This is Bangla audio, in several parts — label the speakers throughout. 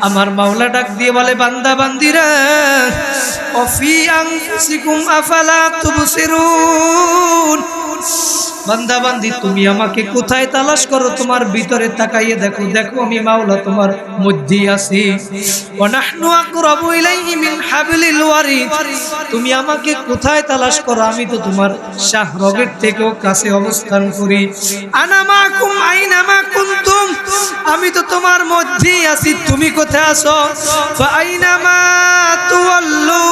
Speaker 1: আমার মাওলা ডাক দিয়ে বলে, বান্দা, বান্দিরা বান্দা, বান্দি, তুমি আমাকে কোথায় তালাশ করো? তোমার ভিতরে তাকাইয়ে দেখো। দেখো, আমি মাওলা তোমার মধ্যেই আছি। তুমি আমাকে কোথায় তালাশ করো? আমি তো তোমার শাহরগের থেকেও কাছে অবস্থান করি। আনা মাকুম, আইনা মা কুনতুম? তোমার মধ্যে আছি, তুমি কোথায় আছো? ফাইনা মা তুওয়াল্লু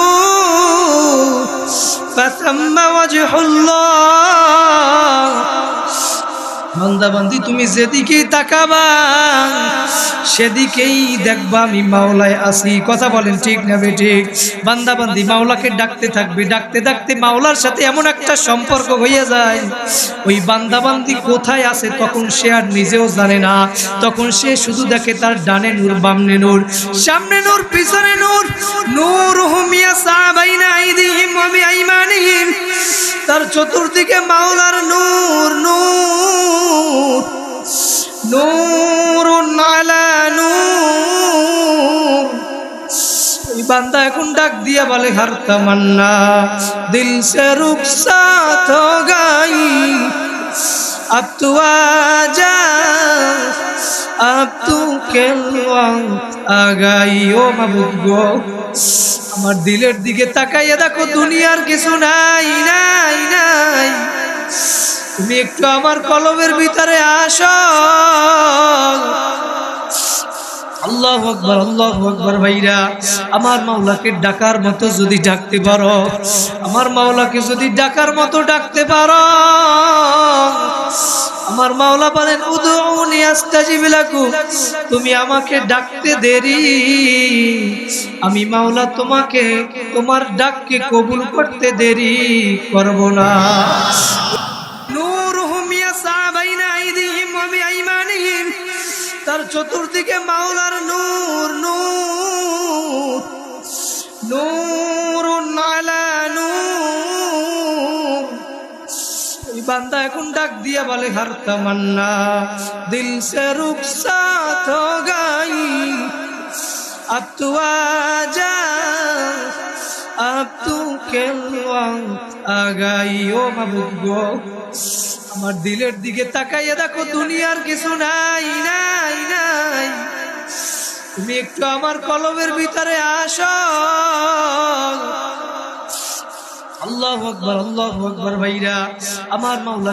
Speaker 1: ফাতাম্মা ওয়াজহুল্লাহ। বান্দাবান্দি, তুমি যেদিকেই তাকাবা সেদিকেই দেখবা আমি মাওলায় আসি কথা বলেন ঠিক না ঠিক? বান্দাবান্দি, মাওলাকে ডাকতে থাকবে, ডাকতে ডাকতে মাওলার সাথে এমন একটা সম্পর্ক হয়ে যায়। ওই বান্দাবান্দি কোথায় আছে তখন সে আর নিজেও জানে না। তখন সে শুধু দেখে তার ডানে নূর, বামনে নূর, সামনে নূর, পিছনে নূর নূর হুমিয়া সাবাইনা আইদিহিম ওয়া বিআইমানিহিম। তার চতুর্দিকে মাওলার নূর নূর নূর। বান্দা এখন ডাক দিয়া বলে, হার মান্না দিল সে রূপ সাথ গাই। আপ তু আজা, আপ তু কেলওয়াং আগাই। ও মাবুদ গো, আমার দিলের দিকে তাকাইয়া দেখো, দুনিয়ার কিছু নাই নাই নাই। তুমি একটু আমার কলমের ভিতরে আস। আল্লাহ আকবর আল্লাহ আকবর ভাইরা, আমার মাওলাকে ডাকার মতো যদি ডাকতে পারো, আমার মাওলাকে যদি ডাকার মতো ডাকতে পারো, আমার মাওলা বলেন উদুনি আস্তাজিব লাকুম তুমি আমাকে ডাকতে দেরি। আমি মাওলা তোমাকে, তোমার ডাককে কবুল করতে দেরি করব না। তার চতুর্দিকে মাওলার নূর নূর নূরুন আলা নূর এই বান্দা এখন ডাক দিয়া বলে হার তামান্না দিল সে রুখসাত হো গাই अब तू आजा अब तू के आ गई ও মাবুদ গো আমার দিলের দিকে তাকাইয়া দেখো দুনিয়ার কিছু নাই নাই নাই তুমি একটু আমার কলমের ভিতরে আসো। আল্লাহ আকবর আল্লাহ আকবর ভাইরা আমার মাওলা